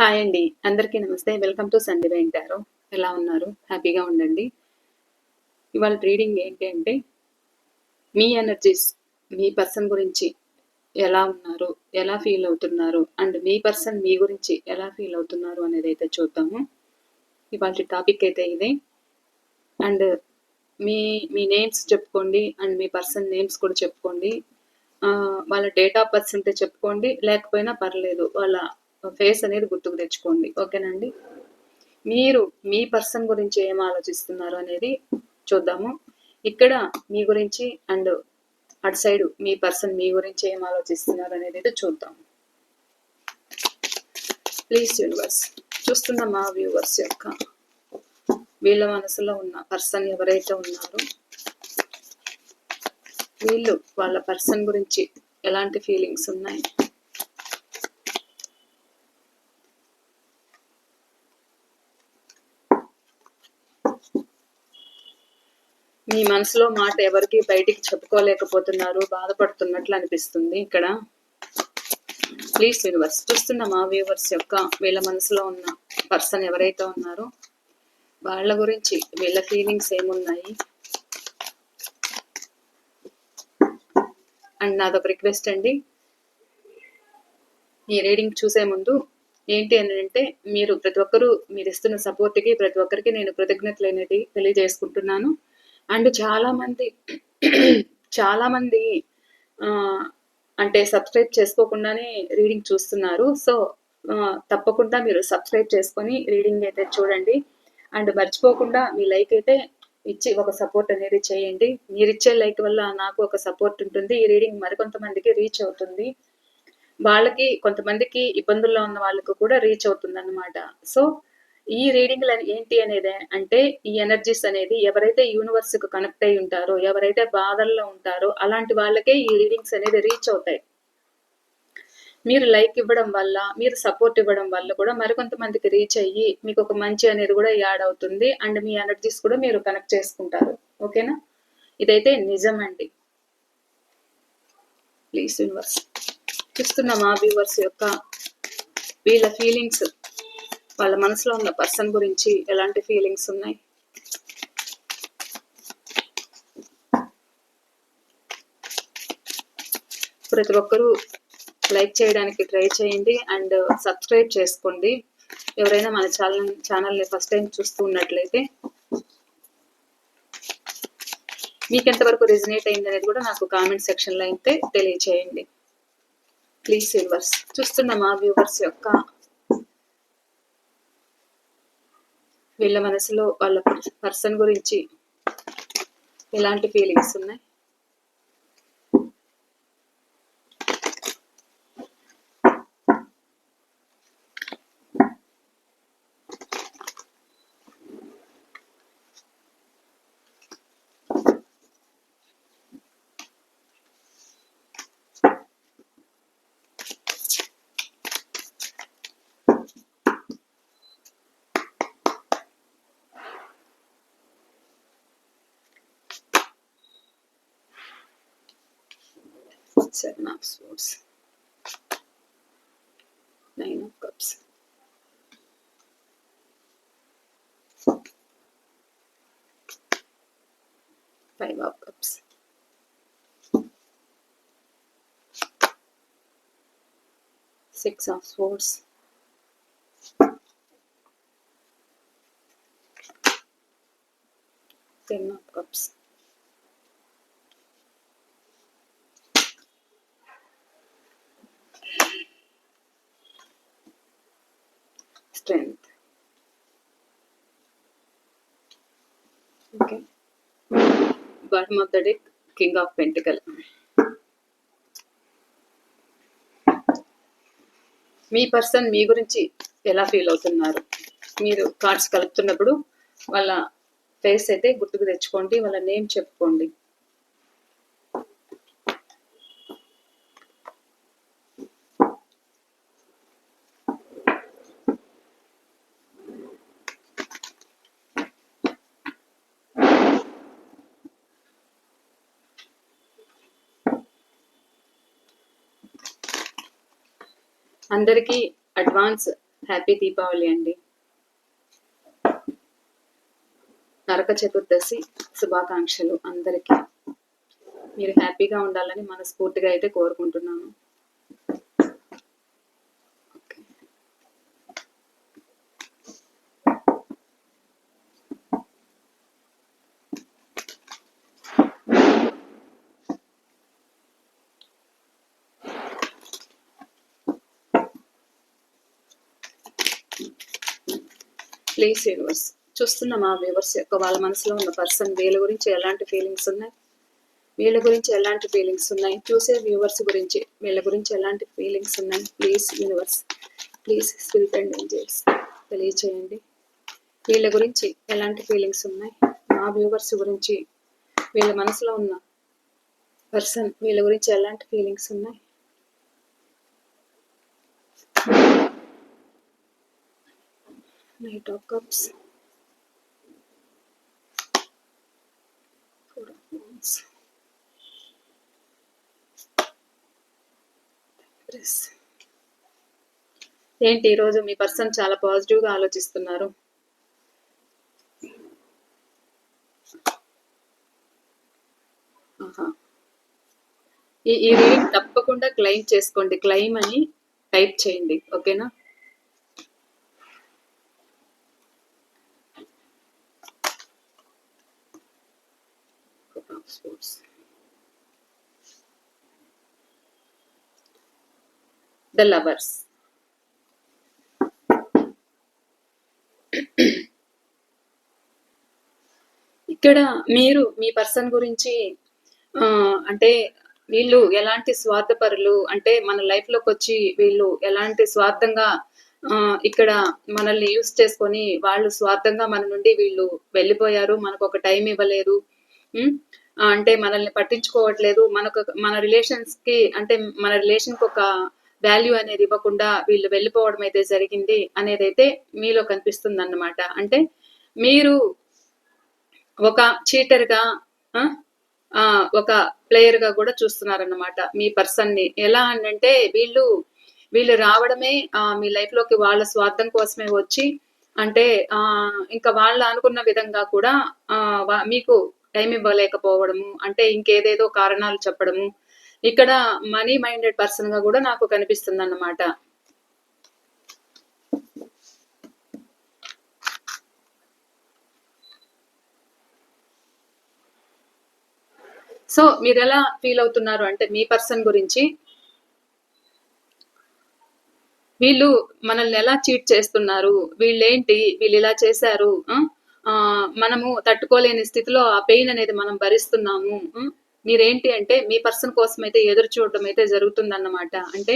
Hi అండి. అందరికీ నమస్తే. వెల్కమ్ టు సండే వెంటారు ఎలా ఉన్నారు? హ్యాపీగా ఉండండి. ఇవాళ రీడింగ్ ఏంటి అంటే మీ ఎనర్జీస్ మీ పర్సన్ గురించి ఎలా ఉన్నారు? ఎలా ఫీల్ అవుతున్నారు? అండ్ మీ పర్సన్ మీ గురించి ఎలా ఫీల్ అవుతున్నారు అనేది అయితే చూద్దాము. ఇవాళ టాపిక్ అయితే ఇదే. అండ్ మీ మీ నేమ్స్ చెప్పుకోండి. అండ్ మీ పర్సన్ నేమ్స్ కూడా చెప్పుకోండి. వాళ్ళ డేట్ ఆఫ్ బర్త్ ఉంటే చెప్పుకోండి. లేకపోయినా పర్లేదు. వాళ్ళ ఫేస్ అనేది గుర్తుకు తెచ్చుకోండి. ఓకేనండి? మీరు మీ పర్సన్ గురించి ఏం ఆలోచిస్తున్నారు అనేది చూద్దాము. ఇక్కడ మీ గురించి అండ్ అటు సైడ్ మీ పర్సన్ మీ గురించి ఏం ఆలోచిస్తున్నారు అనేది అయితే చూద్దాం ప్లీజ్ యూనివర్స్ చూస్తున్న మా వ్యూవర్స్ యొక్క వీళ్ళ మనసులో ఉన్న పర్సన్ ఎవరైతే ఉన్నారో వీళ్ళు వాళ్ళ పర్సన్ గురించి ఎలాంటి ఫీలింగ్స్ ఉన్నాయి? మీ మనసులో మాట ఎవరికి బయటికి చెప్పుకోలేకపోతున్నారు బాధపడుతున్నట్లు అనిపిస్తుంది ఇక్కడ. ప్లీజ్ యూనివర్స్ చూస్తున్న మా వ్యూవర్స్ యొక్క వీళ్ళ మనసులో ఉన్న పర్సన్ ఎవరైతే ఉన్నారో వాళ్ళ గురించి వీళ్ళ ఫీలింగ్స్ ఏమున్నాయి? అండ్ నాదొక రిక్వెస్ట్ అండి. ఈ రీడింగ్ చూసే ముందు ఏంటి అని అంటే మీరు ప్రతి ఒక్కరూ మీరు ఇస్తున్న సపోర్ట్కి ప్రతి ఒక్కరికి నేను కృతజ్ఞతలు అనేది తెలియజేసుకుంటున్నాను. అండ్ చాలామంది చాలామంది అంటే సబ్స్క్రైబ్ చేసుకోకుండానే రీడింగ్ చూస్తున్నారు. సో తప్పకుండా మీరు సబ్స్క్రైబ్ చేసుకొని రీడింగ్ అయితే చూడండి. అండ్ మర్చిపోకుండా మీ లైక్ అయితే ఇచ్చి ఒక సపోర్ట్ అనేది చేయండి. మీరిచ్చే లైక్ వల్ల నాకు ఒక సపోర్ట్ ఉంటుంది. ఈ రీడింగ్ మరికొంతమందికి రీచ్ అవుతుంది. వాళ్ళకి కొంతమందికి ఇబ్బందుల్లో ఉన్న వాళ్ళకు కూడా రీచ్ అవుతుంది అన్నమాట సో ఈ రీడింగ్ ఏంటి అనేది అంటే ఈ ఎనర్జీస్ అనేది ఎవరైతే యూనివర్స్కు కనెక్ట్ అయి ఉంటారో ఎవరైతే బాధల్లో ఉంటారో అలాంటి వాళ్ళకే ఈ రీడింగ్స్ అనేది రీచ్ అవుతాయి. మీరు లైక్ ఇవ్వడం వల్ల మీరు సపోర్ట్ ఇవ్వడం వల్ల కూడా మరికొంతమందికి రీచ్ అయ్యి మీకు ఒక మంచి అనేది కూడా యాడ్ అవుతుంది అండ్ మీ ఎనర్జీస్ కూడా మీరు కనెక్ట్ చేసుకుంటారు. ఓకేనా? ఇదైతే నిజం అండి ప్లీజ్ యూనివర్స్ చూస్తున్న మా వ్యూవర్స్ యొక్క వీళ్ళ ఫీలింగ్స్. వాళ్ళ మనసులో ఉన్న పర్సన్ గురించి ఎలాంటి ఫీలింగ్స్ ఉన్నాయి? ప్రతి ఒక్కరూ లైక్ చేయడానికి ట్రై చేయండి అండ్ సబ్స్క్రైబ్ చేసుకోండి. ఎవరైనా మన ఛానల్ ఛానల్ని ఫస్ట్ టైం చూస్తూ ఉన్నట్లయితే మీకు ఎంతవరకు రిజనేట్ అయింది అనేది కూడా నాకు కామెంట్ సెక్షన్లో అయితే తెలియచేయండి. ప్లీజ్ సిల్వర్స్ చూస్తున్న మా వ్యూవర్స్ యొక్క వీళ్ళ మనసులో వాళ్ళ పర్సన్ గురించి ఎలాంటి ఫీలింగ్స్ ఉన్నాయి? Seven of Swords. Nine of Cups. Five of Cups. Six of Swords. Ten okay bottom of the deck king of pentacle me person మీ గురించి ఎలా ఫీల్ అవుతున్నారు? మీరు కార్డ్స్ కలుపుతున్నప్పుడు వాళ్ళ ఫేస్ అయితే గుర్తుకు తెచ్చుకోండి వాళ్ళ నేమ్ చెప్పుకోండి. అందరికీ అడ్వాన్స్ హ్యాపీ దీపావళి అండి. నరక చతుర్దశి శుభాకాంక్షలు అందరికీ. మీరు హ్యాపీగా ఉండాలని మనస్ఫూర్తిగా అయితే కోరుకుంటున్నాను. ప్లీజ్ యూనివర్స్ చూస్తున్న మా వ్యూవర్స్ యొక్క వాళ్ళ మనసులో ఉన్న పర్సన్ వీళ్ళ గురించి ఎలాంటి ఫీలింగ్స్ ఉన్నాయి? వీళ్ళ గురించి ఎలాంటి ఫీలింగ్స్ ఉన్నాయి? చూసే వ్యూవర్స్ గురించి వీళ్ళ గురించి ఎలాంటి ఫీలింగ్స్ ఉన్నాయి? Please universe please spirit and angels తెలియచేయండి. వీళ్ళ గురించి ఎలాంటి ఫీలింగ్స్ ఉన్నాయి? మా వ్యూవర్స్ గురించి వీళ్ళ మనసులో ఉన్న పర్సన్ వీళ్ళ గురించి ఎలాంటి ఫీలింగ్స్ ఉన్నాయి? Knight of cups. ఏంటి ఈరోజు మీ పర్సన్ చాలా పాజిటివ్గా ఆలోచిస్తున్నారు ఈ రీడింగ్ తప్పకుండా క్లెయిమ్ చేసుకోండి. క్లెయిమ్ అని టైప్ చేయండి. ఓకేనా? Sports. The lovers. ఇక్కడ మీరు మీ పర్సన్ గురించి అంటే వీళ్ళు ఎలాంటి స్వార్థపరులు అంటే మన లైఫ్లోకి వచ్చి వీళ్ళు ఎలాంటి స్వార్థంగా ఆ, ఇక్కడ మనల్ని యూస్ చేసుకొని వాళ్ళు స్వార్థంగా మన నుండి వీళ్ళు వెళ్ళిపోయారు మనకు ఒక టైం ఇవ్వలేదు అంటే మనల్ని పట్టించుకోవట్లేదు. మనకు మన రిలేషన్స్కి అంటే మన రిలేషన్కి ఒక వాల్యూ అనేది ఇవ్వకుండా వీళ్ళు వెళ్ళిపోవడం అయితే జరిగింది అనేది అయితే మీలో కనిపిస్తుంది అన్నమాట అంటే మీరు ఒక చీటర్గా ఆ, ఆ, ఒక ప్లేయర్గా కూడా చూస్తున్నారన్నమాట మీ పర్సన్ని ఎలా అని అంటే వీళ్ళు వీళ్ళు రావడమే ఆ, మీ లైఫ్లోకి వాళ్ళ స్వార్థం కోసమే వచ్చి అంటే ఆ ఇంకా వాళ్ళు అనుకున్న విధంగా కూడా మీకు టైం ఇవ్వలేకపోవడము అంటే ఇంకేదేదో కారణాలు చెప్పడము. ఇక్కడ మనీ మైండెడ్ పర్సన్గా కూడా నాకు కనిపిస్తుంది అన్నమాట సో మీరు ఎలా ఫీల్ అవుతున్నారు? అంటే మీ పర్సన్ గురించి? వీళ్ళు మనల్ని ఎలా చీట్ చేస్తున్నారు? వీళ్ళేంటి? వీళ్ళు ఇలా చేశారు ఆ? మనము తట్టుకోలేని స్థితిలో ఆ పెయిన్ అనేది మనం భరిస్తున్నాము మీరేంటి అంటే మీ పర్సన్ కోసం అయితే ఎదురు చూడడం అయితే జరుగుతుందన్నమాట అంటే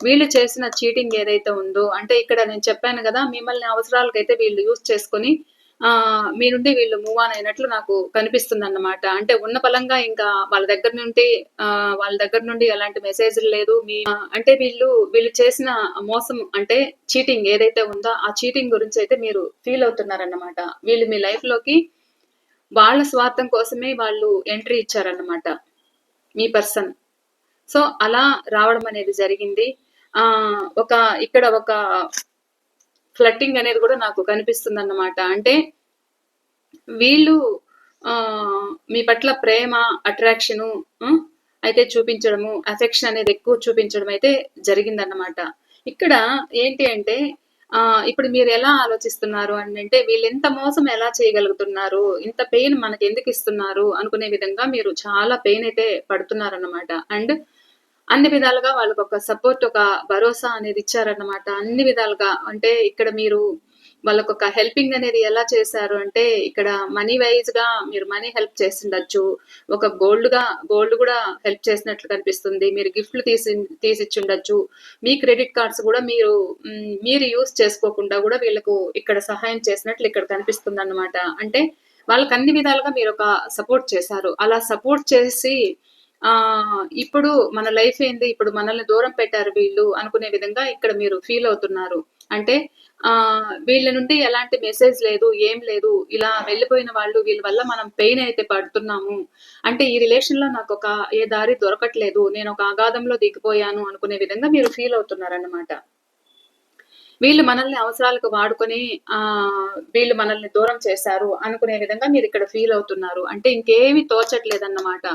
వీళ్ళు చేసిన చీటింగ్ ఏదైతే ఉందో అంటే ఇక్కడ నేను చెప్పాను కదా మిమ్మల్ని అవసరాలకైతే వీళ్ళు యూజ్ చేసుకొని మీ నుండి వీళ్ళు మూవ్ ఆన్ అయినట్లు నాకు కనిపిస్తుంది అన్నమాట అంటే ఉన్న పలంగా ఇంకా వాళ్ళ దగ్గర నుండి వాళ్ళ దగ్గర నుండి ఎలాంటి మెసేజ్ లేదు. మీ అంటే వీళ్ళు వీళ్ళు చేసిన మోసం అంటే చీటింగ్ ఏదైతే ఉందో ఆ చీటింగ్ గురించి అయితే మీరు ఫీల్ అవుతున్నారన్నమాట. వీళ్ళు మీ లైఫ్లోకి వాళ్ళ స్వార్థం కోసమే వాళ్ళు ఎంట్రీ ఇచ్చారన్నమాట. మీ పర్సన్ సో అలా రావడం అనేది జరిగింది. ఆ ఒక ఇక్కడ ఒక ఫ్లట్టింగ్ అనేది కూడా నాకు కనిపిస్తుంది అన్నమాట అంటే వీళ్ళు ఆ మీ పట్ల ప్రేమ అట్రాక్షను అయితే చూపించడము అఫెక్షన్ అనేది ఎక్కువ చూపించడం అయితే జరిగిందన్నమాట. ఇక్కడ ఏంటి అంటే ఆ ఇప్పుడు మీరు ఎలా ఆలోచిస్తున్నారు అని అంటే వీళ్ళు ఎంత మోసం ఎలా చేయగలుగుతున్నారు ఇంత పెయిన్ మనకి ఎందుకు ఇస్తున్నారు అనుకునే విధంగా మీరు చాలా పెయిన్ అయితే పడుతున్నారన్నమాట. అండ్ అన్ని విధాలుగా వాళ్ళకి ఒక సపోర్ట్ ఒక భరోసా అనేది ఇచ్చారన్నమాట. అన్ని విధాలుగా అంటే ఇక్కడ మీరు వాళ్ళకు ఒక హెల్పింగ్ అనేది ఎలా చేశారు అంటే ఇక్కడ మనీ వైజ్గా మీరు మనీ హెల్ప్ చేసిండొచ్చు ఒక గోల్డ్గా గోల్డ్ కూడా హెల్ప్ చేసినట్లు కనిపిస్తుంది. మీరు గిఫ్ట్లు తీసి తీసిచ్చుండొచ్చు. మీ క్రెడిట్ కార్డ్స్ కూడా మీరు మీరు యూస్ చేసుకోకుండా కూడా వీళ్ళకు ఇక్కడ సహాయం చేసినట్లు ఇక్కడ కనిపిస్తుంది అన్నమాట అంటే వాళ్ళకి అన్ని విధాలుగా మీరు ఒక సపోర్ట్ చేశారు. అలా సపోర్ట్ చేసి ఆ ఇప్పుడు మన లైఫ్ ఏంది? ఇప్పుడు మనల్ని దూరం పెట్టారు వీళ్ళు అనుకునే విధంగా ఇక్కడ మీరు ఫీల్ అవుతున్నారు. అంటే ఆ వీళ్ళ నుండి ఎలాంటి మెసేజ్ లేదు ఏం లేదు. ఇలా వెళ్ళిపోయిన వాళ్ళు వీళ్ళ వల్ల మనం పెయిన్ అయితే పడుతున్నాము. అంటే ఈ రిలేషన్లో నాకు ఒక ఏ దారి దొరకట్లేదు. నేను ఒక అగాధంలో దిగిపోయాను అనుకునే విధంగా మీరు ఫీల్ అవుతున్నారన్నమాట. వీళ్ళు మనల్ని అవసరాలకు వాడుకొని ఆ వీళ్ళు మనల్ని దూరం చేశారు అనుకునే విధంగా మీరు ఇక్కడ ఫీల్ అవుతున్నారు. అంటే ఇంకేమీ తోచట్లేదన్నమాట.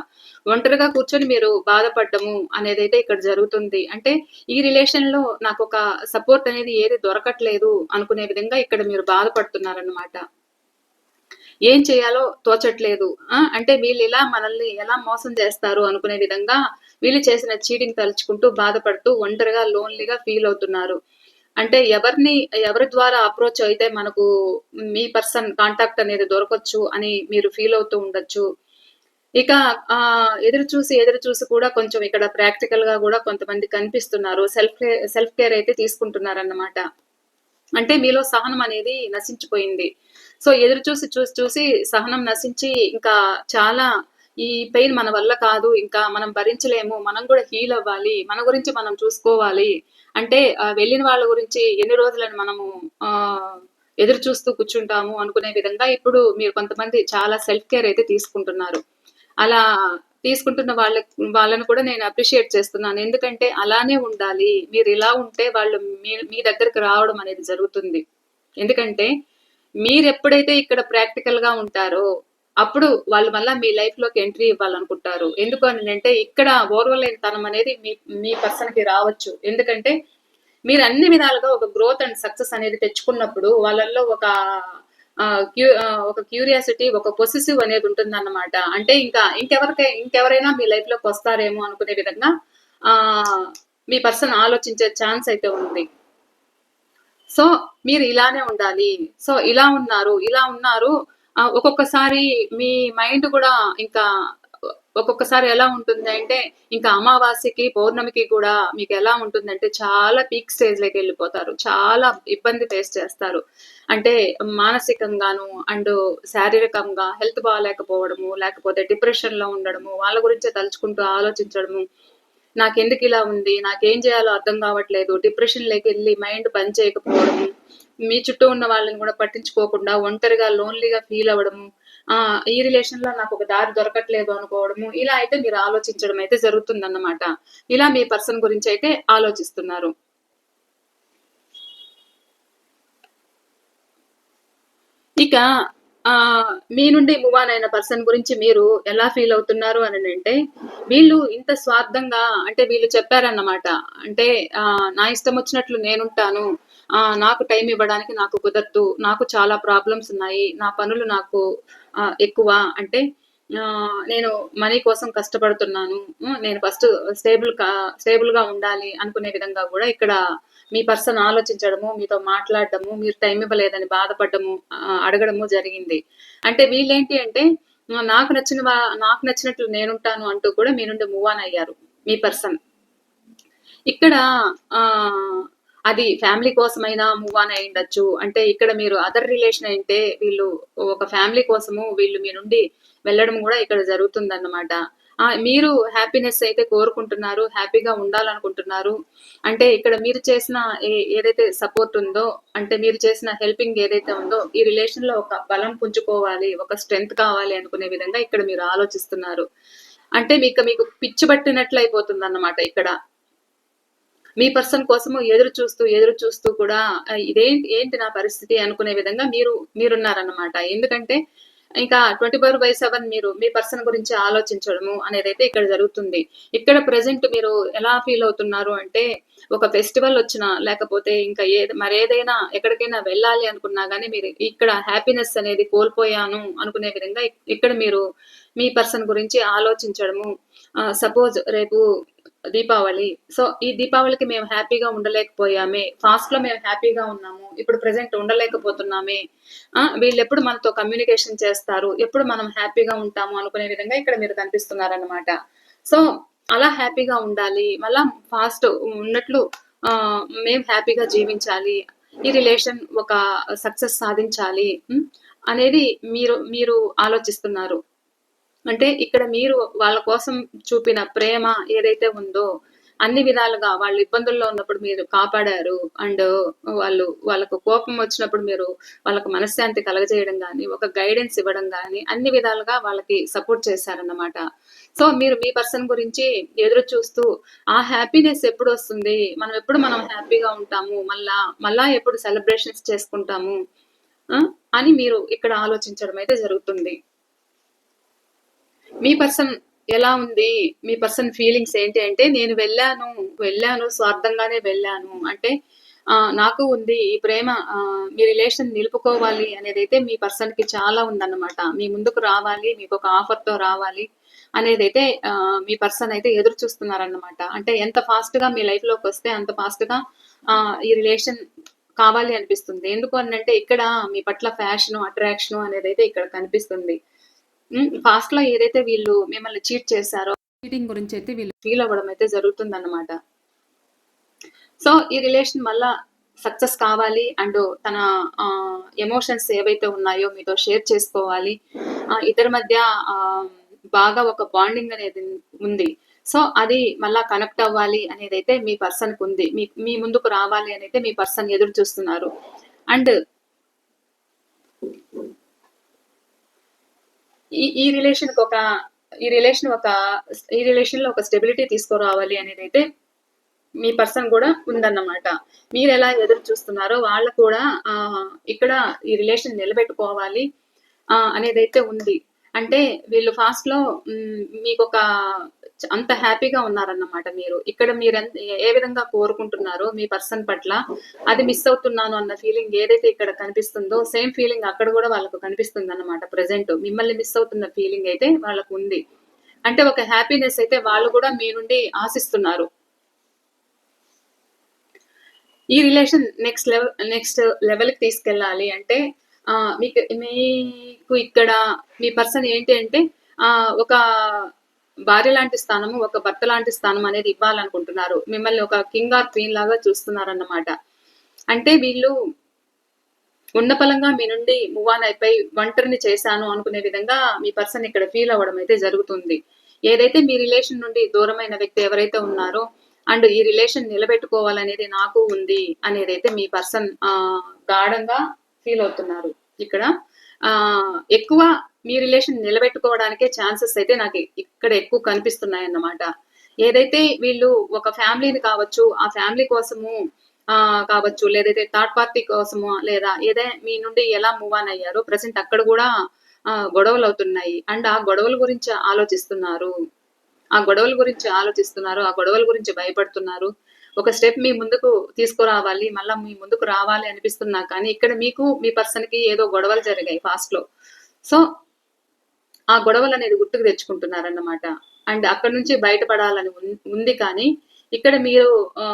ఒంటరిగా కూర్చొని మీరు బాధపడ్డము అనేది అయితే ఇక్కడ జరుగుతుంది. అంటే ఈ రిలేషన్లో నాకు ఒక సపోర్ట్ అనేది ఏది దొరకట్లేదు అనుకునే విధంగా ఇక్కడ మీరు బాధపడుతున్నారన్నమాట. ఏం చేయాలో తోచట్లేదు. ఆ అంటే వీళ్ళు ఇలా మనల్ని ఎలా మోసం చేస్తారు అనుకునే విధంగా వీళ్ళు చేసిన చీటింగ్ తలుచుకుంటూ బాధపడుతూ ఒంటరిగా లోన్లీగా ఫీల్ అవుతున్నారు. అంటే ఎవరిని ఎవరి ద్వారా అప్రోచ్ అయితే మనకు మీ పర్సన్ కాంటాక్ట్ అనేది దొరకచ్చు అని మీరు ఫీల్ అవుతూ ఉండొచ్చు. ఇక ఆ ఎదురు చూసి ఎదురు చూసి కూడా కొంచెం ఇక్కడ ప్రాక్టికల్గా కూడా కొంతమంది కనిపిస్తున్నారు. సెల్ఫ్ సెల్ఫ్ కేర్ అయితే తీసుకుంటున్నారన్నమాట. అంటే మీలో సహనం అనేది నశించిపోయింది. సో ఎదురు చూసి చూసి చూసి సహనం నశించి ఇంకా చాలా ఈ పెయిన్ మన వల్ల కాదు. ఇంకా మనం భరించలేము. మనం కూడా హీల్ అవ్వాలి. మన గురించి మనం చూసుకోవాలి. అంటే వెళ్ళిన వాళ్ళ గురించి ఎన్ని రోజులని మనము ఆ ఎదురు చూస్తూ కూర్చుంటాము అనుకునే విధంగా ఇప్పుడు మీరు కొంతమంది చాలా సెల్ఫ్ కేర్ అయితే తీసుకుంటున్నారు. అలా తీసుకుంటున్న వాళ్ళ వాళ్ళని కూడా నేను అప్రిషియేట్ చేస్తున్నాను. ఎందుకంటే అలానే ఉండాలి. మీరు ఇలా ఉంటే వాళ్ళు మీ మీ దగ్గరికి రావడం అనేది జరుగుతుంది. ఎందుకంటే మీరు ఎప్పుడైతే ఇక్కడ ప్రాక్టికల్గా ఉంటారో అప్పుడు వాళ్ళు మళ్ళీ మీ లైఫ్లోకి ఎంట్రీ ఇవ్వాలనుకుంటారు. ఎందుకు అని అంటే ఇక్కడ ఓర్వలేని తనం అనేది మీ మీ పర్సన్కి రావచ్చు. ఎందుకంటే మీరు అన్ని విధాలుగా ఒక గ్రోత్ అండ్ సక్సెస్ అనేది తెచ్చుకున్నప్పుడు వాళ్ళల్లో ఒక క్యూ ఒక క్యూరియాసిటీ ఒక పొసిసివ్ అనేది ఉంటుంది అన్నమాట అంటే ఇంకా ఇంకెవరికై ఇంకెవరైనా మీ లైఫ్లోకి వస్తారేమో అనుకునే విధంగా ఆ మీ పర్సన్ ఆలోచించే ఛాన్స్ అయితే ఉంది. సో మీరు ఇలానే ఉండాలి. సో ఇలా ఉన్నారు ఇలా ఉన్నారు ఒక్కొక్కసారి మీ మైండ్ కూడా ఇంకా ఒక్కొక్కసారి ఎలా ఉంటుంది అంటే ఇంకా అమావాస్యకి పౌర్ణమికి కూడా మీకు ఎలా ఉంటుందంటే చాలా పీక్ స్టేజ్లోకి వెళ్ళిపోతారు. చాలా ఇబ్బంది ఫేస్ చేస్తారు. అంటే మానసికంగాను అండ్ శారీరకంగా హెల్త్ బాగాలేకపోవడము లేకపోతే డిప్రెషన్లో ఉండడము వాళ్ళ గురించే తలుచుకుంటూ ఆలోచించడము నాకెందుకు ఇలా ఉంది నాకేం చేయాలో అర్థం కావట్లేదు డిప్రెషన్ లేకి వెళ్ళి మైండ్ పని చేయకపోవడము మీ చుట్టూ ఉన్న వాళ్ళని కూడా పట్టించుకోకుండా ఒంటరిగా లోన్లీగా ఫీల్ అవ్వడము ఆ ఈ రిలేషన్లో నాకు ఒక దారి దొరకట్లేదు అనుకోవడము ఇలా అయితే మీరు ఆలోచించడం అయితే జరుగుతుందన్నమాట. ఇలా మీ పర్సన్ గురించి అయితే ఆలోచిస్తున్నారు. ఇక ఆ మీ నుండి మూవ్ ఆన్ అయిన పర్సన్ గురించి మీరు ఎలా ఫీల్ అవుతున్నారు అని అంటే వీళ్ళు ఇంత స్వార్థంగా అంటే వీళ్ళు చెప్పారన్నమాట. అంటే ఆ, నా ఇష్టం వచ్చినట్లు నేనుంటాను నాకు టైం ఇవ్వడానికి నాకు కుదరదు. నాకు చాలా ప్రాబ్లమ్స్ ఉన్నాయి. నా పనులు నాకు ఎక్కువ. అంటే ఆ, నేను మనీ కోసం కష్టపడుతున్నాను. నేను ఫస్ట్ స్టేబుల్ కా స్టేబుల్గా ఉండాలి అనుకునే విధంగా కూడా ఇక్కడ మీ పర్సన్ ఆలోచించడము మీతో మాట్లాడడము మీరు టైం ఇవ్వలేదని బాధపడము అడగడము జరిగింది. అంటే వీళ్ళేంటి అంటే నాకు నచ్చిన నాకు నచ్చినట్లు నేనుంటాను అంటూ కూడా మీ నుండి మూవ్ ఆన్ అయ్యారు మీ పర్సన్. ఇక్కడ ఆ అది ఫ్యామిలీ కోసమైనా మూవ్ ఆన్ అయి ఉండొచ్చు. అంటే ఇక్కడ మీరు అదర్ రిలేషన్ అయితే వీళ్ళు ఒక ఫ్యామిలీ కోసము వీళ్ళు మీ నుండి వెళ్ళడం కూడా ఇక్కడ జరుగుతుందన్నమాట. మీరు హ్యాపీనెస్ అయితే కోరుకుంటున్నారు హ్యాపీగా ఉండాలనుకుంటున్నారు. అంటే ఇక్కడ మీరు చేసిన ఏదైతే సపోర్ట్ ఉందో అంటే మీరు చేసిన హెల్పింగ్ ఏదైతే ఉందో ఈ రిలేషన్లో ఒక బలం పుంజుకోవాలి ఒక స్ట్రెంగ్త్ కావాలి అనుకునే విధంగా ఇక్కడ మీరు ఆలోచిస్తున్నారు. అంటే మీకు మీకు పిచ్చి పట్టినట్లు అయిపోతుంది అన్నమాట ఇక్కడ. మీ పర్సన్ కోసము ఎదురు చూస్తూ ఎదురు చూస్తూ కూడా ఇదేంటి ఏంటి నా పరిస్థితి అనుకునే విధంగా మీరు మీరున్నారన్నమాట. ఎందుకంటే ఇంకా ట్వంటీ ఫోర్ బై సెవెన్ మీరు మీ పర్సన్ గురించి ఆలోచించడము అనేది అయితే ఇక్కడ జరుగుతుంది. ఇక్కడ ప్రజెంట్ మీరు ఎలా ఫీల్ అవుతున్నారు అంటే ఒక ఫెస్టివల్ వచ్చినా లేకపోతే ఇంకా ఏ మరేదైనా ఎక్కడికైనా వెళ్ళాలి అనుకున్నా కానీ మీరు ఇక్కడ హ్యాపీనెస్ అనేది కోల్పోయాను అనుకునే విధంగా ఇక్కడ మీరు మీ పర్సన్ గురించి ఆలోచించడము సపోజ్ రేపు దీపావళి. సో ఈ దీపావళికి మేము హ్యాపీగా ఉండలేకపోయామే. ఫాస్ట్లో మేము హ్యాపీగా ఉన్నాము. ఇప్పుడు ప్రెసెంట్ ఉండలేకపోతున్నామే. వీళ్ళు ఎప్పుడు మనతో కమ్యూనికేషన్ చేస్తారు? ఎప్పుడు మనం హ్యాపీగా ఉంటాము అనుకునే విధంగా ఇక్కడ మీరు కనిపిస్తున్నారన్నమాట. సో అలా హ్యాపీగా ఉండాలి. మళ్ళా ఫాస్ట్ ఉన్నట్లు ఆ, మేము హ్యాపీగా జీవించాలి. ఈ రిలేషన్ ఒక సక్సెస్ సాధించాలి. అనేది మీరు మీరు ఆలోచిస్తున్నారు. అంటే ఇక్కడ మీరు వాళ్ళ కోసం చూపిన ప్రేమ ఏదైతే ఉందో అన్ని విధాలుగా వాళ్ళు ఇబ్బందుల్లో ఉన్నప్పుడు మీరు కాపాడారు. అండ్ వాళ్ళు వాళ్ళకు కోపం వచ్చినప్పుడు మీరు వాళ్ళకు మనశ్శాంతి కలగజేయడం కానీ ఒక గైడెన్స్ ఇవ్వడం కానీ అన్ని విధాలుగా వాళ్ళకి సపోర్ట్ చేశారన్నమాట. సో మీరు మీ పర్సన్ గురించి ఎదురు చూస్తూ ఆ హ్యాపీనెస్ ఎప్పుడు వస్తుంది? మనం ఎప్పుడు మనం హ్యాపీగా ఉంటాము? మళ్ళా మళ్ళా ఎప్పుడు సెలబ్రేషన్స్ చేసుకుంటాము? అని మీరు ఇక్కడ ఆలోచించడం అయితే జరుగుతుంది. మీ పర్సన్ ఎలా ఉంది? మీ పర్సన్ ఫీలింగ్స్ ఏంటి అంటే నేను వెళ్ళాను వెళ్ళాను స్వార్థంగానే వెళ్ళాను. అంటే నాకు ఉంది ఈ ప్రేమ ఆ, మీ రిలేషన్ నిలుపుకోవాలి అనేది అయితే మీ పర్సన్కి చాలా ఉందన్నమాట. మీ ముందుకు రావాలి మీకు ఒక ఆఫర్తో రావాలి అనేది అయితే మీ పర్సన్ అయితే ఎదురు చూస్తున్నారన్నమాట. అంటే ఎంత ఫాస్ట్గా మీ లైఫ్లోకి వస్తే అంత ఫాస్ట్గా ఈ రిలేషన్ కావాలి అనిపిస్తుంది. ఎందుకు అనంటే ఇక్కడ మీ పట్ల ఫ్యాషన్ అట్రాక్షన్ అనేది అయితే ఇక్కడ కనిపిస్తుంది. పాస్ట్లో ఏదైతే వీళ్ళు మిమ్మల్ని చీట్ చేశారో చీటింగ్ గురించి అయితే వీళ్ళు ఫీల్ అవ్వడం అయితే జరుగుతుంది అన్నమాట సో ఈ రిలేషన్ మళ్ళా సక్సెస్ కావాలి అండ్ తన ఎమోషన్స్ ఏవైతే ఉన్నాయో మీతో షేర్ చేసుకోవాలి. ఇద్దరి మధ్య బాగా ఒక బాండింగ్ అనేది ఉంది. సో అది మళ్ళా కనెక్ట్ అవ్వాలి అనేది అయితే మీ పర్సన్కు ఉంది. మీ మీ ముందుకు రావాలి అని అయితే మీ పర్సన్ ఎదురు చూస్తున్నారు. అండ్ ఈ ఈ రిలేషన్ ఒక ఈ రిలేషన్ ఒక ఈ రిలేషన్లో ఒక స్టెబిలిటీ తీసుకురావాలి అనేది అయితే మీ పర్సన్ కూడా ఉందన్నమాట. మీరు ఎలా ఎదురు చూస్తున్నారో వాళ్ళు కూడా ఇక్కడ ఈ రిలేషన్ నిలబెట్టుకోవాలి ఆ, అనేది అయితే ఉంది. అంటే వీళ్ళు ఫాస్ట్లో మీకు ఒక అంత హ్యాపీగా ఉన్నారన్నమాట మీరు. ఇక్కడ మీరు ఏ విధంగా కోరుకుంటున్నారో మీ పర్సన్ పట్ల అది మిస్ అవుతున్నాను అన్న ఫీలింగ్ ఏదైతే ఇక్కడ కనిపిస్తుందో సేమ్ ఫీలింగ్ అక్కడ కూడా వాళ్ళకు కనిపిస్తుంది అన్నమాట ప్రెసెంట్ మిమ్మల్ని మిస్ అవుతున్న ఫీలింగ్ అయితే వాళ్ళకు ఉంది. అంటే ఒక హ్యాపీనెస్ అయితే వాళ్ళు కూడా మీ నుండి ఆశిస్తున్నారు. ఈ రిలేషన్ నెక్స్ట్ లెవెల్ నెక్స్ట్ లెవెల్కి తీసుకెళ్ళాలి అంటే మీకు మీకు ఇక్కడ మీ పర్సన్ ఏంటి అంటే ఆ, ఒక భార్య లాంటి స్థానము ఒక భర్త లాంటి స్థానం అనేది ఇవ్వాలనుకుంటున్నారు. మిమ్మల్ని ఒక కింగ్ ఆర్ క్వీన్ లాగా చూస్తున్నారన్నమాట. అంటే వీళ్ళు ఉన్న పలంగా మీ నుండి మూవ్ ఆన్ అయిపోయి ఒంటరిని చేశాను అనుకునే విధంగా మీ పర్సన్ ఇక్కడ ఫీల్ అవ్వడం అయితే జరుగుతుంది. ఏదైతే మీ రిలేషన్ నుండి దూరమైన వ్యక్తి ఎవరైతే ఉన్నారో అండ్ ఈ రిలేషన్ నిలబెట్టుకోవాలనేది నాకు ఉంది అనేది అయితే మీ పర్సన్ గాఢంగా ఫీల్ అవుతున్నారు. ఇక్కడ. ఆ ఎక్కువ మీ రిలేషన్ నిలబెట్టుకోవడానికే ఛాన్సెస్ అయితే నాకు ఇక్కడ ఎక్కువ కనిపిస్తున్నాయి అన్నమాట ఏదైతే వీళ్ళు ఒక ఫ్యామిలీని కావచ్చు ఆ ఫ్యామిలీ కోసము ఆ కావచ్చు లేదైతే థర్డ్ పార్టీ కోసము లేదా ఏదైనా మీ నుండి ఎలా మూవ్ ఆన్ అయ్యారో ప్రజెంట్ అక్కడ కూడా గొడవలు అవుతున్నాయి. అండ్ ఆ గొడవల గురించి ఆలోచిస్తున్నారు. ఆ గొడవల గురించి ఆలోచిస్తున్నారు ఆ గొడవల గురించి భయపడుతున్నారు. ఒక స్టెప్ మీ ముందుకు తీసుకురావాలి మళ్ళీ మీ ముందుకు రావాలి అనిపిస్తున్నా కానీ ఇక్కడ మీకు మీ పర్సన్కి ఏదో గొడవలు జరిగాయి ఫాస్ట్లో. సో ఆ గొడవలు అనేది గుర్తుకు తెచ్చుకుంటున్నారన్నమాట. అండ్ అక్కడ నుంచి బయటపడాలని ఉంది కానీ ఇక్కడ మీరు ఆ,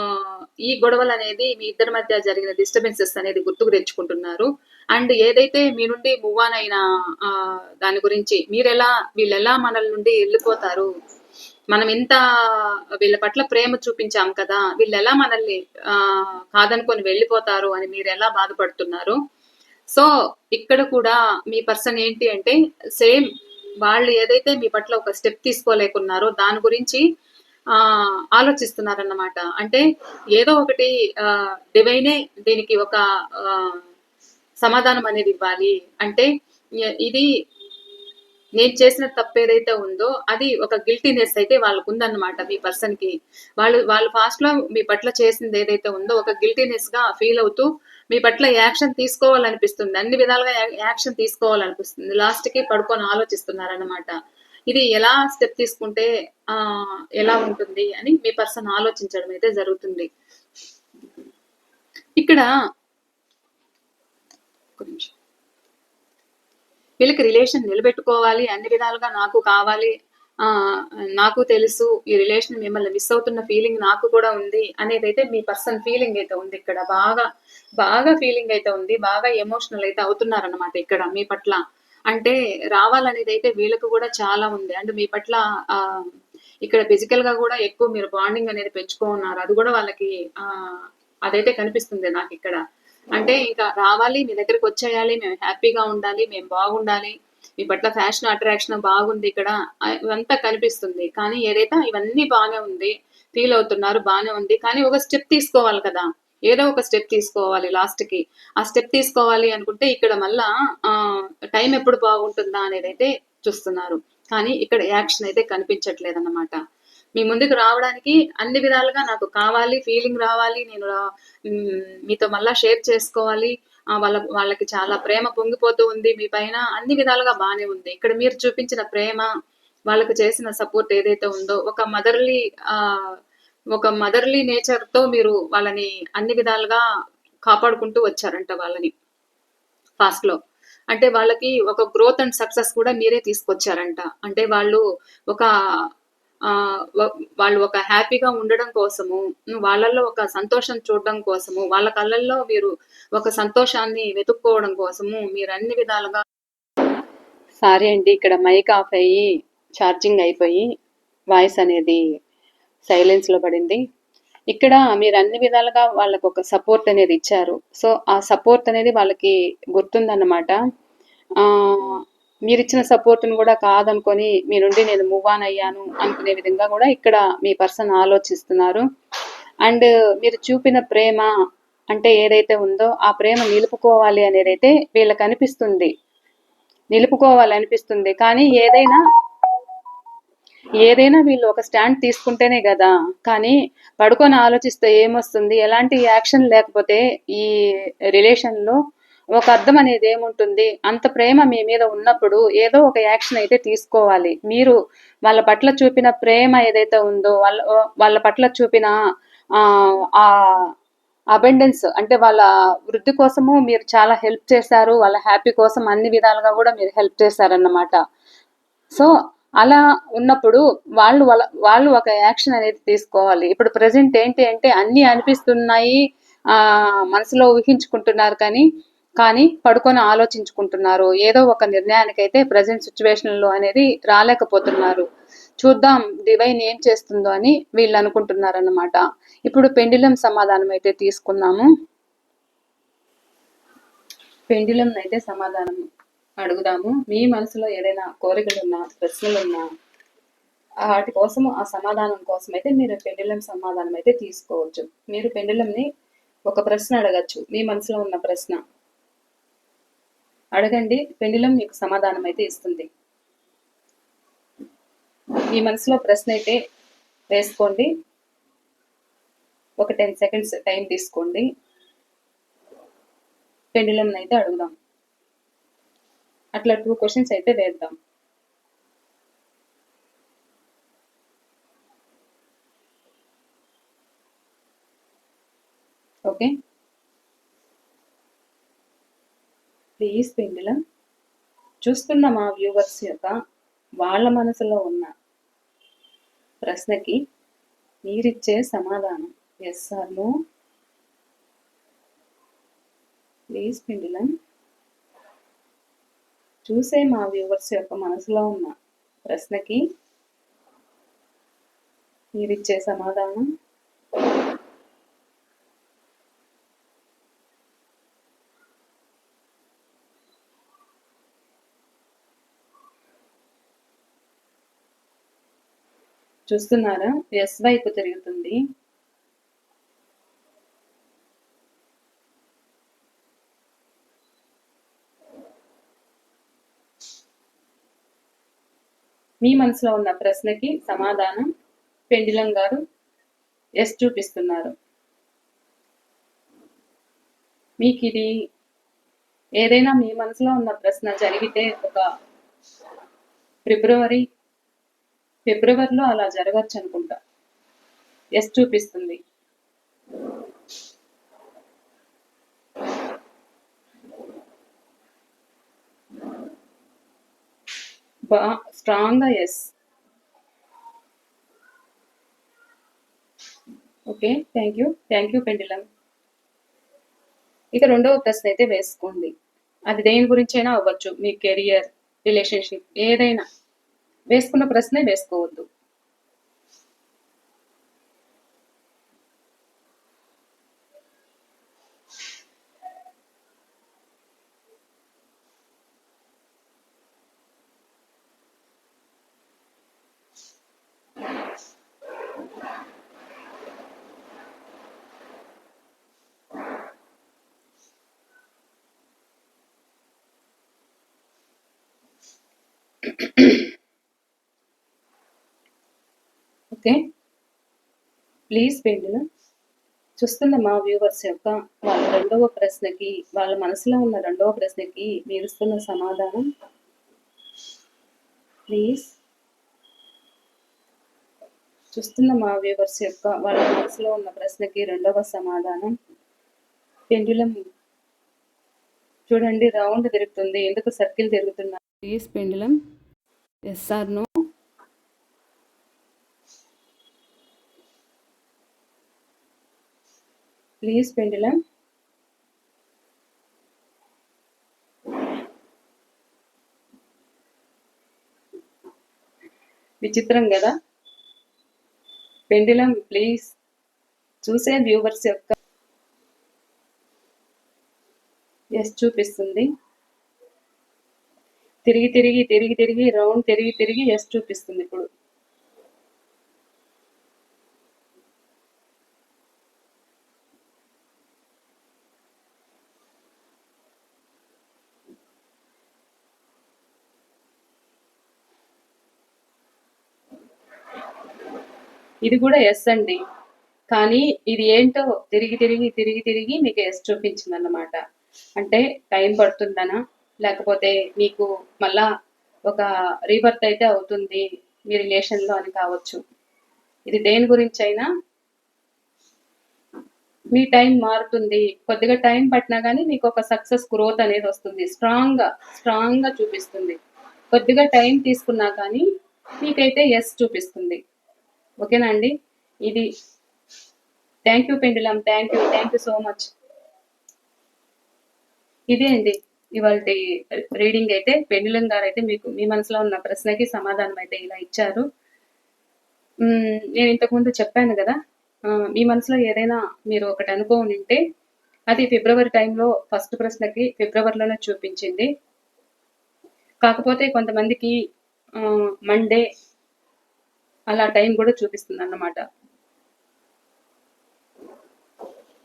ఈ గొడవలు అనేది మీ ఇద్దరి మధ్య జరిగిన డిస్టర్బెన్సెస్ అనేది గుర్తుకు తెచ్చుకుంటున్నారు. అండ్ ఏదైతే మీ నుండి మూవ్ ఆన్ అయిన ఆ, దాని గురించి మీరెలా వీళ్ళెలా వీళ్ళు ఎలా నుండి వెళ్ళిపోతారు మనం ఇంత వీళ్ళ పట్ల ప్రేమ చూపించాం కదా వీళ్ళు ఎలా మనల్ని ఆ, కాదనుకొని వెళ్ళిపోతారు అని మీరు ఎలా బాధపడుతున్నారు? సో ఇక్కడ కూడా మీ పర్సన్ ఏంటి అంటే సేమ్ వాళ్ళు ఏదైతే మీ పట్ల ఒక స్టెప్ తీసుకోలేకున్నారో దాని గురించి ఆ ఆలోచిస్తున్నారన్నమాట. అంటే ఏదో ఒకటి డివైనే దీనికి ఒక సమాధానం అనేది ఇవ్వాలి. అంటే ఇది నేను చేసిన తప్పు ఏదైతే ఉందో అది ఒక గిల్టీనెస్ అయితే వాళ్ళకు ఉందన్నమాట మీ పర్సన్కి వాళ్ళు వాళ్ళు ఫాస్ట్లో మీ పట్ల చేసింది ఏదైతే ఉందో ఒక గిల్టీనెస్గా ఫీల్ అవుతూ మీ పట్ల యాక్షన్ తీసుకోవాలనిపిస్తుంది. అన్ని విధాలుగా యాక్షన్ తీసుకోవాలనిపిస్తుంది. లాస్ట్కి పడుకొని ఆలోచిస్తున్నారన్నమాట. ఇది ఎలా స్టెప్ తీసుకుంటే ఆ ఎలా ఉంటుంది అని మీ పర్సన్ ఆలోచించడం అయితే జరుగుతుంది. ఇక్కడ ఒక నిమిషం. వీళ్ళకి రిలేషన్ నిలబెట్టుకోవాలి అన్ని విధాలుగా నాకు కావాలి ఆ నాకు తెలుసు ఈ రిలేషన్ మిమ్మల్ని మిస్ అవుతున్న ఫీలింగ్ నాకు కూడా ఉంది అనేది అయితే మీ పర్సన్ ఫీలింగ్ అయితే ఉంది ఇక్కడ. బాగా బాగా ఫీలింగ్ అయితే ఉంది బాగా ఎమోషనల్ అయితే అవుతున్నారన్నమాట ఇక్కడ మీ పట్ల. అంటే రావాలనేది అయితే వీళ్ళకు కూడా చాలా ఉంది. అంటే మీ పట్ల ఇక్కడ ఫిజికల్గా కూడా ఎక్కువ మీరు బాండింగ్ అనేది పెంచుకున్నారు అది కూడా వాళ్ళకి ఆ అదైతే కనిపిస్తుంది నాకు ఇక్కడ. అంటే ఇంకా రావాలి మీ దగ్గరికి వచ్చేయాలి మేము హ్యాపీగా ఉండాలి మేము బాగుండాలి మీ పట్ల ఫ్యాషన్ అట్రాక్షన్ బాగుంది ఇక్కడ ఇవంతా కనిపిస్తుంది. కానీ ఏదైతే ఇవన్నీ బాగానే ఉంది ఫీల్ అవుతున్నారు బాగానే ఉంది కానీ ఒక స్టెప్ తీసుకోవాలి కదా. ఏదో ఒక స్టెప్ తీసుకోవాలి లాస్ట్కి. ఆ స్టెప్ తీసుకోవాలి అనుకుంటే ఇక్కడ మళ్ళా టైం ఎప్పుడు బాగుంటుందా అనేది అయితే చూస్తున్నారు. కానీ ఇక్కడ యాక్షన్ అయితే కనిపించట్లేదు అన్నమాట మీ ముందుకు రావడానికి అన్ని విధాలుగా నాకు కావాలి ఫీలింగ్ రావాలి నేను మీతో మళ్ళా షేర్ చేసుకోవాలి. వాళ్ళ వాళ్ళకి చాలా ప్రేమ పొంగిపోతూ ఉంది మీ పైన అన్ని విధాలుగా బాగానే ఉంది. ఇక్కడ మీరు చూపించిన ప్రేమ వాళ్ళకు చేసిన సపోర్ట్ ఏదైతే ఉందో ఒక మదర్లీ ఆ ఒక మదర్లీ నేచర్తో మీరు వాళ్ళని అన్ని విధాలుగా కాపాడుకుంటూ వచ్చారంట వాళ్ళని. ఫాస్ట్లో. అంటే వాళ్ళకి ఒక గ్రోత్ అండ్ సక్సెస్ కూడా మీరే తీసుకొచ్చారంట. అంటే వాళ్ళు ఒక వాళ్ళు ఒక హ్యాపీగా ఉండడం కోసము వాళ్ళల్లో ఒక సంతోషం చూడడం కోసము వాళ్ళ కళ్ళల్లో మీరు ఒక సంతోషాన్ని వెతుక్కోవడం కోసము మీరు అన్ని విధాలుగా సారీ అండి ఇక్కడ మైక్ ఆఫ్ అయ్యి ఛార్జింగ్ అయిపోయి వాయిస్ అనేది సైలెన్స్లో పడింది. ఇక్కడ మీరు అన్ని విధాలుగా వాళ్ళకు ఒక సపోర్ట్ అనేది ఇచ్చారు. సో ఆ సపోర్ట్ అనేది వాళ్ళకి గుర్తుందన్నమాట. మీరిచ్చిన మీరు ఇచ్చిన సపోర్ట్ని కూడా కాదనుకొని మీ నుండి నేను మూవ్ ఆన్ అయ్యాను అనుకునే విధంగా కూడా ఇక్కడ మీ పర్సన్ ఆలోచిస్తున్నారు. అండ్ మీరు చూపిన ప్రేమ అంటే ఏదైతే ఉందో ఆ ప్రేమ నిలుపుకోవాలి అనేది అయితే వీళ్ళకి అనిపిస్తుంది. నిలుపుకోవాలి అనిపిస్తుంది. కానీ ఏదైనా ఏదైనా వీళ్ళు ఒక స్టాండ్ తీసుకుంటేనే కదా. కానీ పడుకొని ఆలోచిస్తే ఏమొస్తుంది? ఎలాంటి యాక్షన్ లేకపోతే ఈ రిలేషన్లో ఒక అర్థం అనేది ఏముంటుంది? అంత ప్రేమ మీ మీద ఉన్నప్పుడు ఏదో ఒక యాక్షన్ అయితే తీసుకోవాలి. మీరు వాళ్ళ పట్ల చూపిన ప్రేమ ఏదైతే ఉందో వాళ్ళ వాళ్ళ పట్ల చూపిన ఆ అబెండెన్స్ అంటే వాళ్ళ వృద్ధి కోసము మీరు చాలా హెల్ప్ చేశారు. వాళ్ళ హ్యాపీ కోసం అన్ని విధాలుగా కూడా మీరు హెల్ప్ చేశారన్నమాట. సో అలా ఉన్నప్పుడు వాళ్ళు వాళ్ళ వాళ్ళు ఒక యాక్షన్ అనేది తీసుకోవాలి. ఇప్పుడు ప్రజెంట్ ఏంటి అంటే అన్నీ అనిపిస్తున్నాయి. ఆ మనసులో ఊహించుకుంటున్నారు కానీ కానీ పడుకొని ఆలోచించుకుంటున్నారు. ఏదో ఒక నిర్ణయానికైతే ప్రజెంట్ సిచ్యువేషన్లో అనేది రాలేకపోతున్నారు. చూద్దాం డివైన్ ఏం చేస్తుందో అని వీళ్ళు అనుకుంటున్నారు అన్నమాట ఇప్పుడు పెండిలం సమాధానం అయితే తీసుకున్నాము పెండిలం అయితే సమాధానం అడుగుదాము. మీ మనసులో ఏదైనా కోరికలున్నా ప్రశ్నలున్నా వాటి కోసం ఆ సమాధానం కోసం అయితే మీరు పెండిలం సమాధానం అయితే తీసుకోవచ్చు. మీరు పెండిలంని ఒక ప్రశ్న అడగచ్చు. మీ మనసులో ఉన్న ప్రశ్న. అడగండి పెండిలం మీకు సమాధానం అయితే ఇస్తుంది. మీ మనసులో ప్రశ్న అయితే వేసుకోండి. ఒక టెన్ సెకండ్స్ టైం తీసుకోండి. పెండిలం అయితే అడుగుదాం. అట్లా టూ క్వశ్చన్స్ అయితే వేద్దాం. ఓకే? Please pendulum. చూస్తున్న మా వ్యూవర్స్ యొక్క వాళ్ళ మనసులో ఉన్న ప్రశ్నకి మీరిచ్చే సమాధానం. Yes or no please pendulum. చూసే మా వ్యూవర్స్ యొక్క మనసులో ఉన్న ప్రశ్నకి మీరిచ్చే సమాధానం. చూస్తున్నారా? ఎస్ వైపు తిరుగుతుంది. మీ మనసులో ఉన్న ప్రశ్నకి సమాధానం పెండిలం గారు ఎస్ చూపిస్తున్నారు. మీకు ఇది ఏదైనా మీ మనసులో ఉన్న ప్రశ్న జరిగితే ఒక ఫిబ్రవరి ఫిబ్రవరిలో అలా జరగచ్చు అనుకుంటా. ఎస్ చూపిస్తుంది. బా స్ట్రాంగ్గా yes okay thank you thank you pendulum. ఇక రెండవ ప్రశ్న అయితే వేసుకోండి. అది దేని గురించైనా అవ్వచ్చు మీ కెరియర్ రిలేషన్షిప్ ఏదైనా. వేసుకున్న ప్రశ్నే వేసుకోవద్దు. ఓకే. ప్లీజ్ పెండులు చూస్తున్న మా వ్యూవర్స్ యొక్క వాళ్ళ రెండవ ప్రశ్నకి వాళ్ళ మనసులో ఉన్న రెండవ ప్రశ్నకి మీరు ఇస్తున్న సమాధానం. ప్లీజ్. చూస్తున్న మా వ్యూవర్స్ యొక్క వాళ్ళ మనసులో ఉన్న ప్రశ్నకి రెండవ సమాధానం. పెండులం చూడండి రౌండ్ తిరుగుతుంది. ఎందుకు సర్కిల్ తిరుగుతున్నారు? Please pendulum. Yes or no please pendulum విచిత్రం కదా? Pendulum please. చూసే వ్యూవర్స్ యొక్క ఎస్ చూపిస్తుంది. తిరిగి తిరిగి తిరిగి తిరిగి రౌండ్ తిరిగి తిరిగి ఎస్ చూపిస్తుంది ఇప్పుడు. ఇది కూడా ఎస్ అండి. కానీ ఇది ఏంటో తిరిగి తిరిగి తిరిగి తిరిగి మీకు ఎస్ చూపించింది అన్నమాట అంటే టైం పడుతుందనా? లేకపోతే మీకు మళ్ళా ఒక రీబర్త్ అయితే అవుతుంది మీ రిలేషన్లో అని కావచ్చు. ఇది దేని గురించి అయినా మీ టైం మారుతుంది. కొద్దిగా టైం పట్టినా కానీ మీకు ఒక సక్సెస్ గ్రోత్ అనేది వస్తుంది. స్ట్రాంగ్గా స్ట్రాంగ్గా చూపిస్తుంది. కొద్దిగా టైం తీసుకున్నా కానీ మీకైతే ఎస్ చూపిస్తుంది. ఓకేనా అండి ఇది. Thank you pendulum thank you thank you so much ఇదే అండి. ఇవాళ రీడింగ్ అయితే పెండులం గారు అయితే మీకు మీ మనసులో ఉన్న ప్రశ్నకి సమాధానం అయితే ఇలా ఇచ్చారు. నేను ఇంతకుముందు చెప్పాను కదా మీ మనసులో ఏదైనా మీరు ఒకటి అనుకోని ఉంటే అది ఫిబ్రవరి టైంలో ఫస్ట్ ప్రశ్నకి ఫిబ్రవరిలోనే చూపించింది. కాకపోతే కొంతమందికి మండే అలా టైం కూడా చూపిస్తుంది అన్నమాట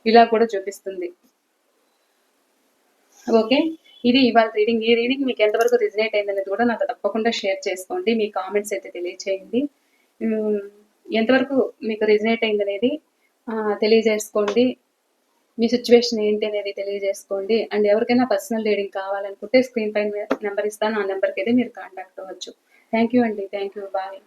ఇలా కూడా చూపిస్తుంది. ఓకే? ఇది ఇవాళ రీడింగ్. ఈ రీడింగ్ మీకు ఎంతవరకు రిజనేట్ అయింది అనేది కూడా నాకు తప్పకుండా షేర్ చేసుకోండి. మీ కామెంట్స్ అయితే తెలియచేయండి. ఎంతవరకు మీకు రిజనేట్ అయింది అనేది తెలియజేసుకోండి. మీ సిచ్యువేషన్ ఏంటి అనేది తెలియజేసుకోండి. అండ్ ఎవరికైనా పర్సనల్ రీడింగ్ కావాలనుకుంటే స్క్రీన్ పైన నెంబర్ ఇస్తాను. ఆ నెంబర్కి అయితే మీరు కాంటాక్ట్ అవ్వచ్చు. థ్యాంక్ యూ అండి. Thank you bye.